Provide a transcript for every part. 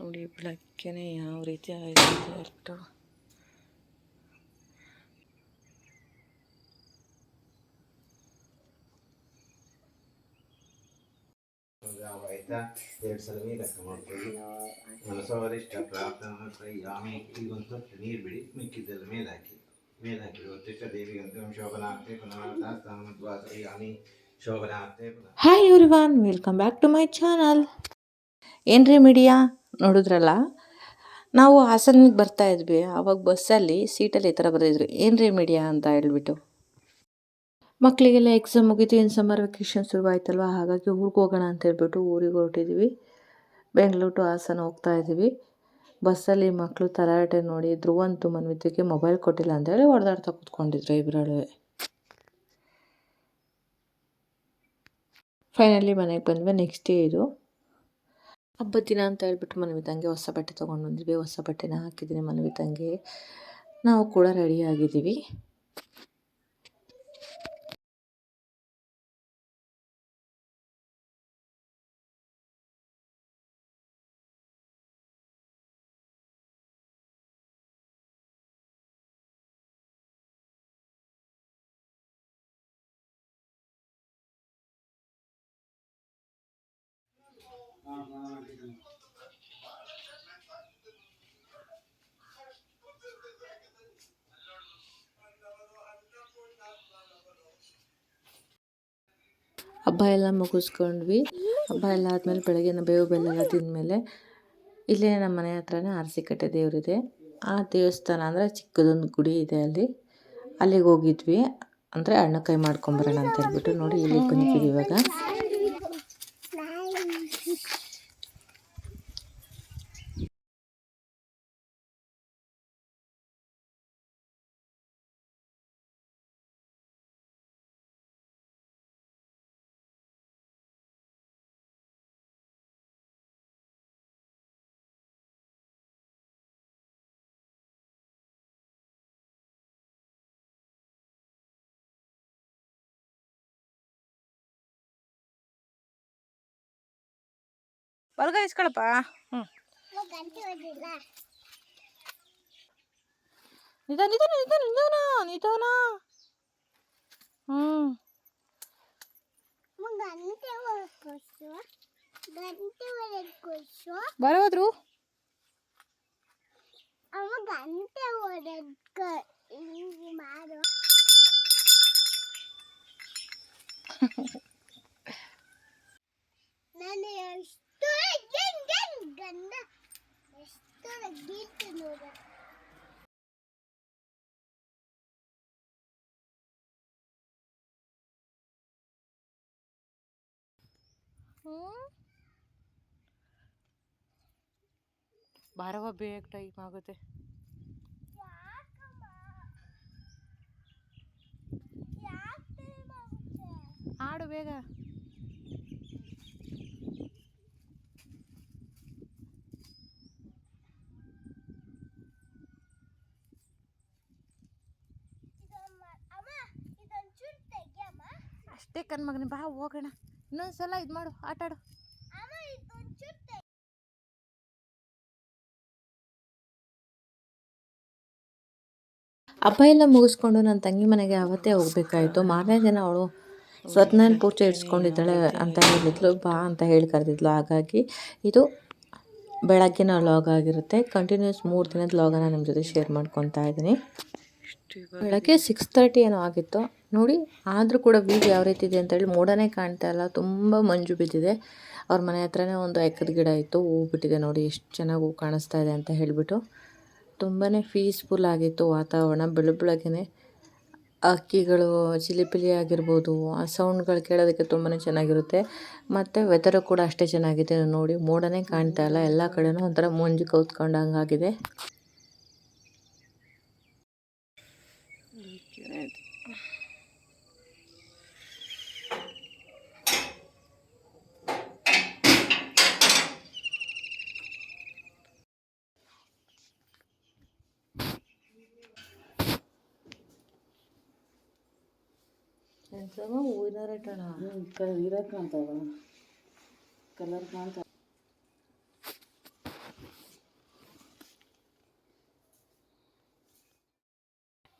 ನೋಡಿ ಬೆಳಗ್ಗೆನೆ ಯಾವ ರೀತಿ ಆಯ್ತು ಎಷ್ಟು ಆಯ್ತಾ ಎರಡು ಸಲ ನೀರು ಹಾಕಿ ಮಾಡ್ಕೊಳ್ಳಿ ಮನಸವರಿಷ್ಟ ಪ್ರಾರ್ಥನಾ ಆಮೇಲೆ ಈಗ ಒಂದು ತೊಟ್ಟು ನೀರು ಬಿಡಿ ಮಿಕ್ಕಿದ್ದೆಲ್ಲ ಮೇಲೆ ಹಾಕಿ ಮೇಲೆ ಹಾಕಿ ಒತ್ತಿಷ್ಟ ದೇವಿಗೆ ಅಂತ ಶೋಭನಾರ್ಥೆ ಪುನಃ ಸ್ಥಾನಮದ್ವಾಸರಿ ಆಮಿ ಶೋಭನಾರ್ಥೆ ಪುನಃ hi everyone welcome back to my channel ಏನ್ರಿ ಮೀಡಿಯಾ? ನೋಡಿದ್ರಲ್ಲ? ನಾವು ಹಾಸನಿಗೆ ಬರ್ತಾ ಇದ್ವಿ. ಆವಾಗ ಬಸ್ಸಲ್ಲಿ ಸೀಟಲ್ಲಿ ಈ ಥರ ಬರೆದಿದ್ರು. ಏನ್ರಿ ಮೀಡಿಯಾ ಅಂತ ಹೇಳ್ಬಿಟ್ಟು? ಮಕ್ಕಳಿಗೆಲ್ಲ ಎಕ್ಸಾಮ್ ಮುಗೀತು, ಏನು ಸಮ್ಮರ್ ವೆಕೇಷನ್ ಶುರುವಾಯ್ತಲ್ವ? ಹಾಗಾಗಿ ಊರಿಗೆ ಹೋಗೋಣ ಅಂತ ಹೇಳ್ಬಿಟ್ಟು ಊರಿಗೆ ಹೊರಟಿದ್ವಿ. ಬೆಂಗಳೂರು ಟು ಹಾಸನ ಹೋಗ್ತಾ ಇದ್ದೀವಿ ಬಸ್ಸಲ್ಲಿ ಮಕ್ಕಳು ತರಾಟೆ ನೋಡಿ ಧ್ರುವಂತು ಮನ್ವಿತಿಗೆ ಮೊಬೈಲ್ ಕೊಟ್ಟಿಲ್ಲ ಅಂತೇಳಿ ಹೊಡೆದಾಡ್ತಾ ಕೂತ್ಕೊಂಡಿದ್ರು ಇಬ್ಬರಳುವೆ ಫೈನಲಿ ಮನೆಗೆ ಬಂದ್ವಿ. ನೆಕ್ಸ್ಟ್ ಡೇ ಇದು. ಹಬ್ಬದ ದಿನ ಅಂತ ಹೇಳ್ಬಿಟ್ಟು ಮನ್ವಿತಂಗೆ ಹೊಸ ಬಟ್ಟೆ ತೊಗೊಂಡು ಬಂದಿದ್ವಿ. ಹೊಸ ಬಟ್ಟೆನ ಹಾಕಿದ್ದೀನಿ ಮನ್ವಿತಂಗೆ ನಾವು ಕೂಡ ರೆಡಿ ಆಗಿದ್ದೀವಿ ಹಬ್ಬ ಎಲ್ಲ ಮುಗಿಸ್ಕೊಂಡ್ವಿ. ಹಬ್ಬ ಎಲ್ಲ ಆದಮೇಲೆ ಬೆಳಗ್ಗೆ ಬೇವು ಬೆಲ್ಲ ತಿಂದಮೇಲೆ ಇಲ್ಲೇ ನಮ್ಮ ಮನೆ ಹತ್ರನೇ ಅರಸಿಕಟ್ಟೆ ದೇವರಿದೆ. ಆ ದೇವಸ್ಥಾನ ಅಂದರೆ ಚಿಕ್ಕದೊಂದು ಗುಡಿ ಇದೆ ಅಲ್ಲಿ. ಅಲ್ಲಿಗೆ ಹೋಗಿದ್ವಿ. ಅಂದರೆ ಅಣ್ಣ ಕೈ ಮಾಡ್ಕೊಂಬರೋಣ ಅಂತ ಹೇಳ್ಬಿಟ್ಟು ನೋಡಿ ಇಲ್ಲಿಗೆ ಬಂದಿದ್ದೀವಿ ಇವಾಗ. ಬಲ್ಗ ಇಸ್ಕೊಳಪ್ಪ ಹ್ಞೂ ನಿಧಾನ ನಿಧಾನ ನಿಧಾನ ನಿಧಾನ ನಿಧಾನ ಹ್ಞೂ ಗಂಟೆ ಹೊರಕೋಸು ಗಂಟೆ ಹೊರಕೋಸು ಬರೋದ್ರು ಅವ ಗಂಟೆ ಹೊರಕ ಹಿಂಗೆ ಮಾಡು ನಾನು ಎಷ್ಟು ಗಂಡ ಎಷ್ಟು ಗೀತು ನೋಡ ಹ್ಞೂ ಬಾರವ ಬೇಗ ಟೈಮ್ ಆಗುತ್ತೆ ಆಡು ಬೇಗ ಅಷ್ಟೇ ಮಗನ ಬಾ ಹೋಗೋಣ. ಇನ್ನೊಂದ್ಸಲ ಇದು ಮಾಡು ಆಟಾಡು ಹಬ್ಬ ಎಲ್ಲ ಮುಗಿಸ್ಕೊಂಡು ನನ್ನ ತಂಗಿ ಮನೆಗೆ ಅವತ್ತೇ ಹೋಗ್ಬೇಕಾಯ್ತು. ಮಾರನೇ ದಿನ ಅವಳು ಸತ್ಯನಾರಾಯಣ ಪೂಜೆ ಇಡ್ಸ್ಕೊಂಡಿದ್ದಾಳೆ ಅಂತ ಹೇಳಿದ್ಲು ಬಾ ಅಂತ ಹೇಳಿ ಕರೆದಿದ್ಲು. ಹಾಗಾಗಿ ಇದು ಬೆಳಗ್ಗಿನ ಲಾಗ್ ಆಗಿರುತ್ತೆ. ಕಂಟಿನ್ಯೂಸ್ ಮೂರು ದಿನದ ಲಾಗನ ನಿಮ್ಮ ಜೊತೆ ಶೇರ್ ಮಾಡ್ಕೊತಾ ಇದ್ದೀನಿ. ಬೆಳಗ್ಗೆ ಸಿಕ್ಸ್ ತರ್ಟಿ ಏನೋ ಆಗಿತ್ತು. ನೋಡಿ, ಆದರೂ ಕೂಡ ವ್ಯೂ ಯಾವ ರೀತಿ ಇದೆ ಅಂತೇಳಿ ಮೋಡನೇ ಕಾಣ್ತಾ ಇಲ್ಲ. ತುಂಬ ಮಂಜು ಬಿದ್ದಿದೆ. ಅವ್ರ ಮನೆ ಹತ್ರನೇ ಒಂದು ಎಕ್ಕದ ಗಿಡ ಇತ್ತು. ಹೂ ಬಿಟ್ಟಿದೆ ನೋಡಿ, ಎಷ್ಟು ಚೆನ್ನಾಗಿ ಹೂ ಕಾಣಿಸ್ತಾ ಇದೆ ಅಂತ ಹೇಳಿಬಿಟ್ಟು. ತುಂಬಾ ಪೀಸ್ಫುಲ್ ಆಗಿತ್ತು ವಾತಾವರಣ ಬೆಳ ಅಕ್ಕಿಗಳು ಚಿಲಿಪಿಲಿ ಆಗಿರ್ಬೋದು, ಆ ಸೌಂಡ್ಗಳು ಕೇಳೋದಕ್ಕೆ ತುಂಬಾ ಚೆನ್ನಾಗಿರುತ್ತೆ. ಮತ್ತು ವೆದರು ಕೂಡ ಅಷ್ಟೇ ಚೆನ್ನಾಗಿದೆ. ನೋಡಿ, ಮೋಡನೇ ಕಾಣ್ತಾ ಇಲ್ಲ. ಎಲ್ಲ ಕಡೆನೂ ಒಂಥರ ಮಂಜು ಕೌತ್ಕೊಂಡಂಗಾಗಿದೆ. ಪೆನ್ಸಿಲ್ಗೂ ಹೂವಿನವರೆ ಇರೋ ಕಾಣ್ತಾವ ಕಲರ್ ಕಾಣ್ತಾವ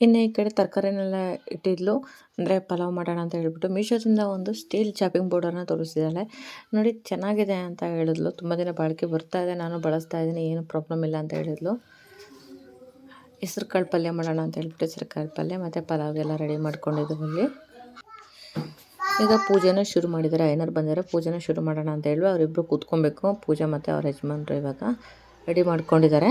ಇನ್ನು ಈ ಕಡೆ ತರಕಾರಿನೆಲ್ಲ ಇಟ್ಟಿದ್ಲು. ಅಂದರೆ ಪಲಾವ್ ಮಾಡೋಣ ಅಂತ ಹೇಳ್ಬಿಟ್ಟು ಮೀಶೋದಿಂದ ಒಂದು ಸ್ಟೀಲ್ ಚಾಪಿಂಗ್ ಬೋರ್ಡನ್ನು ತೋರಿಸಿದ್ದಾಳೆ. ನೋಡಿ ಚೆನ್ನಾಗಿದೆ ಅಂತ ಹೇಳಿದ್ಲು. ತುಂಬ ದಿನ ಬಾಳಿಕೆ ಬರ್ತಾ ಇದೆ. ನಾನು ಬಳಸ್ತಾ ಇದ್ದೀನಿ. ಏನು ಪ್ರಾಬ್ಲಮ್ ಇಲ್ಲ ಅಂತ ಹೇಳಿದ್ಲು. ಹೆಸ್ರು ಕಾಳು ಪಲ್ಯ ಮಾಡೋಣ ಅಂತ ಹೇಳ್ಬಿಟ್ಟು ಹೆಸ್ರು ಕಾಳು ಪಲ್ಯ ಮತ್ತು ಪಲಾವ್ಗೆಲ್ಲ ರೆಡಿ ಮಾಡ್ಕೊಂಡಿದ್ವಿ ಈಗ ಪೂಜೆನ ಶುರು ಮಾಡಿದ್ದಾರೆ ಐನರ್ ಬಂದಿದ್ದಾರೆ ಪೂಜೆನ ಶುರು ಮಾಡೋಣ ಅಂತ ಹೇಳಿ ಅವರಿಬ್ಬರು ಕೂತ್ಕೊಬೇಕು. ಪೂಜೆ ಮತ್ತು ಅವ್ರ ಯಜಮಾನ್ರು ಇವಾಗ ರೆಡಿ ಮಾಡ್ಕೊಂಡಿದ್ದಾರೆ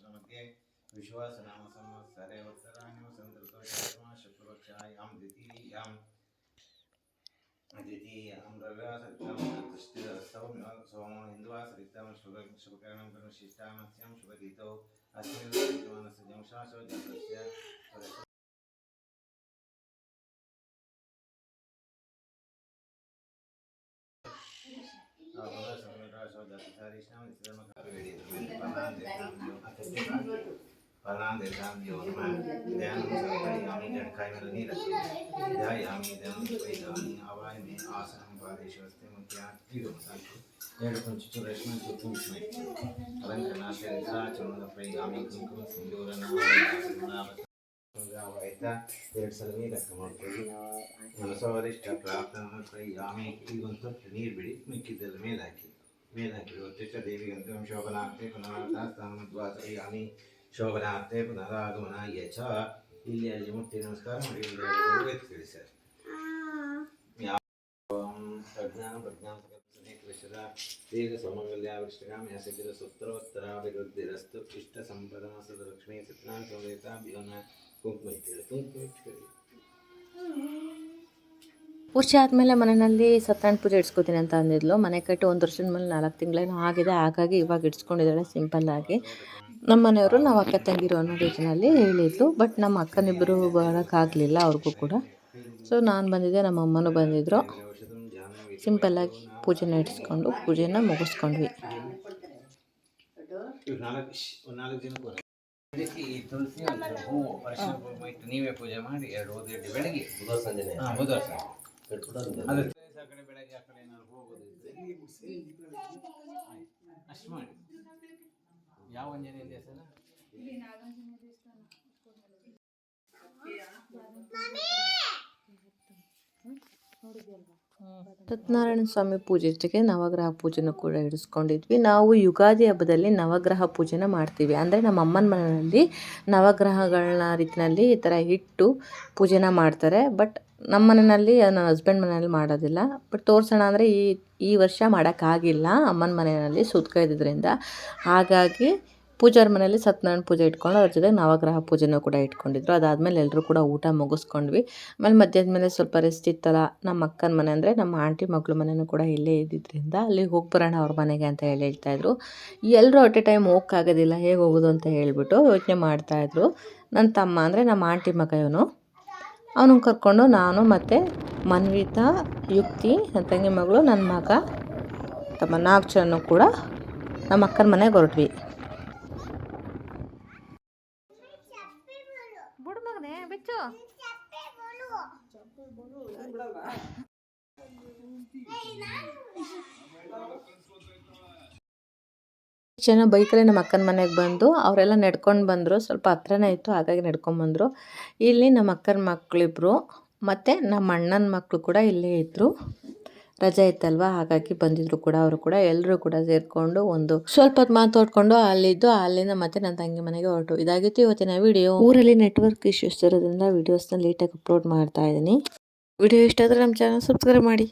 विश्वासनाम संवत्सरे उत्तरायण संतृतो चतुर्मा शुक्लपक्षायां द्वितीयां द्वितीयां रव्यासौ सोमो हिन्द्वासरिक्तां शुभ शुभकरणं कनुशिष्टामस्यां शुभगीतौ अस्मिन् विद्यमानस्य जंशासो जगस्य Thank you. फलां देशाभ्यो नमः ध्यानं समर्पयामि जटकाय नीरसि ध्यायामि ध्यानं परिधामि आवाय मे आसनं पादेशवस्ते मुख्यात्रिगमसन्तु ಎರಡು ಕೊಂಚ ರೇಷ್ಮೆ ಕುಂಕುಮ ಅಲಂಕರಣಾಶ ಪ್ರಯಾಮಿ ಕುಂಕುಮ ಸಿಂಧೂರನ ಆಯ್ತಾ ಎರಡು ಸಲ ನೀರು ಲೆಕ್ಕ ಮಾಡ್ಕೊಳ್ಳಿ ಮನಸವರಿಷ್ಟ ಪ್ರಾರ್ಥನಾ ಪ್ರಯಾಮಿ ಈಗೊಂದು ತೊಟ್ಟು ನೀರು ಬಿಡಿ ಮಿಕ್ಕಿದ್ದೆಲ್ಲ ಮೇಲೆ ಹಾಕಿ ಮೇಲೆ ಹಾಕಿ ಒತ್ತಿಷ್ಟ ದೇವಿಗೆ ಅಂತ ಶೋಭನಾರ್ಥೆ ಪುನರಾರ್ಥಾಮಿ ಶೋಭನಾರ್ಥೆ ಪುನರಾಗಮನ ಚ ಇಲ್ಲಿ ಅಲ್ಲಿ ಮುಟ್ಟಿ ನಮಸ್ಕಾರ ಮಾಡಿ ಸರ್ ಪ್ರಜ್ಞಾನ ಪ್ರಜ್ಞಾನ ಕೃಷ್ಣ ದೀರ್ಘ ಸೌಮಂಗಲ್ಯಾವಿಷ್ಟಗಾಮ್ಯ ಸಚಿರ ಸುತ್ರೋತ್ತರಾಭಿವೃದ್ಧಿರಸ್ತು ಇಷ್ಟ ಸಂಪದ ಸದಲಕ್ಷ್ಮೀ ಸತ್ಯನಾರಾಯಣ ಸೌದೇತ ಬಿಯೋನ ಕುಂಕುಮ ಇಟ್ಟಿದೆ ಕುಂಕುಮ ಇಟ್ಕೊಳ್ಳಿ ವರ್ಷ ಆದಮೇಲೆ ಮನೆಯಲ್ಲಿ ಸತ್ಯನಾರಾಯಣ ಪೂಜೆ ಇಡ್ಸ್ಕೊತೀನಿ ಅಂತ ಅಂದಿದ್ಲು. ಮನೆ ಕಟ್ಟಿ ಒಂದು ವರ್ಷದ ಮೇಲೆ ನಾಲ್ಕು ತಿಂಗಳೇನೋ ಆಗಿದೆ. ಹಾಗಾಗಿ ಇವಾಗ ಇಡ್ಸ್ಕೊಂಡಿದ್ದಾಳೆ ಸಿಂಪಲ್ ಆಗಿ. ನಮ್ಮ ಮನೆಯವರು ನಾವು ಅಕ್ಕ ತಂಗಿರು ಅನ್ನೋ ರೀತಿಯಲ್ಲಿ ಹೇಳಿದ್ಲು ಬಟ್ ನಮ್ಮ ಅಕ್ಕನಿಬ್ಬರು ಬರೋಕ್ಕಾಗಲಿಲ್ಲ ಅವ್ರಿಗೂ ಕೂಡ. ಸೊ ನಾನು ಬಂದಿದ್ದೆ ನಮ್ಮ ಅಮ್ಮನೂ ಬಂದಿದ್ದರು ಸಿಂಪಲ್ಲಾಗಿ ಪೂಜೆನ ಇಡಿಸ್ಕೊಂಡು ಪೂಜೆನ ಮುಗಿಸ್ಕೊಂಡ್ವಿ. ಈ ತುಳಸಿ ನೀವೇ ಪೂಜೆ ಮಾಡಿ ಎರಡು ಬೆಳಗ್ಗೆ. ಬುಧವಾರ ಸಂಜೆ ಹಾಂ ಬುಧವಾರ ಸಂಜೆ. ಅಷ್ಟು ಮಾಡಿ. ಯಾವ ಅಂಜನೇಯ ದೇವಸ್ಥಾನ. ಸತ್ಯನಾರಾಯಣ ಸ್ವಾಮಿ ಪೂಜೆ ಜೊತೆಗೆ ನವಗ್ರಹ ಪೂಜೆನ ಕೂಡ ಇಡಿಸ್ಕೊಂಡಿದ್ವಿ. ನಾವು ಯುಗಾದಿ ಹಬ್ಬದಲ್ಲಿ ನವಗ್ರಹ ಪೂಜೆನ ಮಾಡ್ತೀವಿ. ಅಂದರೆ ನಮ್ಮ ಅಮ್ಮನ ಮನೆಯಲ್ಲಿ ನವಗ್ರಹಗಳನ್ನ ರೀತಿಯಲ್ಲಿ ಈ ಥರ ಇಟ್ಟು ಪೂಜೆನ ಮಾಡ್ತಾರೆ. ಬಟ್ ನಮ್ಮ ಮನೆಯಲ್ಲಿ, ನನ್ನ ಹಸ್ಬೆಂಡ್ ಮನೆಯಲ್ಲಿ ಮಾಡೋದಿಲ್ಲ. ಬಟ್ ತೋರಿಸೋಣ ಅಂದರೆ ಈ ಈ ವರ್ಷ ಮಾಡೋಕ್ಕಾಗಿಲ್ಲ. ಅಮ್ಮನ ಮನೆಯಲ್ಲಿ ಸೂತ್ಕ ಹಾಗಾಗಿ ಪೂಜಾರ ಮನೆಯಲ್ಲಿ ಸತ್ಯನಾರಾಯಣ ಪೂಜೆ ಇಟ್ಕೊಂಡು ಅದ್ರ ಜೊತೆ ನವಗ್ರಹ ಪೂಜೆನೂ ಕೂಡ ಇಟ್ಕೊಂಡಿದ್ರು. ಅದಾದಮೇಲೆ ಎಲ್ಲರೂ ಕೂಡ ಊಟ ಮುಗಿಸ್ಕೊಂಡ್ವಿ. ಆಮೇಲೆ ಮಧ್ಯದ ಮೇಲೆ ಸ್ವಲ್ಪ ರೆಸ್ಟ್ ಇತ್ತಲ್ಲ, ನಮ್ಮ ಅಕ್ಕನ ಮನೆ ಅಂದರೆ ನಮ್ಮ ಆಂಟಿ ಮಗಳು ಮನೆಯೂ ಕೂಡ ಇಲ್ಲೇ ಇದ್ದಿದ್ದರಿಂದ ಅಲ್ಲಿ ಹೋಗಿ ಬರೋಣ ಅವ್ರ ಮನೆಗೆ ಅಂತ ಹೇಳಿ ಹೇಳ್ತಾಯಿದ್ರು ಎಲ್ಲರೂ ಅಟ್ ಎ ಟೈಮ್ ಹೋಗೋಕ್ಕಾಗೋದಿಲ್ಲ ಹೇಗೆ ಹೋಗೋದು ಅಂತ ಹೇಳಿಬಿಟ್ಟು ಯೋಚನೆ ಮಾಡ್ತಾಯಿದ್ರು ನನ್ನ ತಮ್ಮ ಅಂದರೆ ನಮ್ಮ ಆಂಟಿ ಮಗ ಇವನು. ಅವನು ಕರ್ಕೊಂಡು ನಾನು ಮತ್ತು ಮನ್ವಿತಾ ಯುಕ್ತಿ ನನ್ನ ತಂಗಿ ಮಗಳು ನನ್ನ ಮಗ ತಮ್ಮ ನಾಲ್ಕು ಜನ ಕೂಡ ನಮ್ಮ ಅಕ್ಕನ ಮನೆಗೆ ಹೊರಟ್ವಿ. ಬಿಡು ಮಗನೇ ಬಿಚ್ಚು. ಜನ ಬೈಕಲ್ಲಿ ನಮ್ಮ ಅಕ್ಕನ ಮನೆಗೆ ಬಂದು ಅವರೆಲ್ಲ ನಡ್ಕೊಂಡು ಬಂದರು. ಸ್ವಲ್ಪ ಹತ್ರನೇ ಇತ್ತು, ಹಾಗಾಗಿ ನಡ್ಕೊಂಬಂದರು ಇಲ್ಲಿ ನಮ್ಮ ಅಕ್ಕನ ಮಕ್ಕಳಿಬ್ರು ಮತ್ತು ನಮ್ಮ ಅಣ್ಣನ ಮಕ್ಕಳು ಕೂಡ ಇಲ್ಲೇ ಇದ್ದರು ರಜೆ ಇತ್ತಲ್ವ? ಹಾಗಾಗಿ ಬಂದಿದ್ರು ಕೂಡ, ಅವರು ಕೂಡ ಎಲ್ಲರೂ ಕೂಡ ಸೇರಿಕೊಂಡು ಒಂದು ಸ್ವಲ್ಪ ಹೊತ್ತು ಮಾತಾಡ್ಕೊಂಡು ಅಲ್ಲಿದ್ದು, ಅಲ್ಲಿಂದ ಮತ್ತೆ ನನ್ನ ತಂಗಿ ಮನೆಗೆ ಹೊರಟು. ಇದಾಗಿತ್ತು ಇವತ್ತಿನ ವಿಡಿಯೋ. ಊರಲ್ಲಿ ನೆಟ್ವರ್ಕ್ ಇಶ್ಯೂಸ್ ಇರೋದ್ರಿಂದ ವೀಡಿಯೋಸ್ನ ಲೇಟಾಗಿ ಅಪ್ಲೋಡ್ ಮಾಡ್ತಾ ಇದ್ದೀನಿ. ವಿಡಿಯೋ ಇಷ್ಟ ಆದರೆ ನಮ್ಮ ಚಾನಲ್ ಸಬ್ಸ್ಕ್ರೈಬ್ ಮಾಡಿ.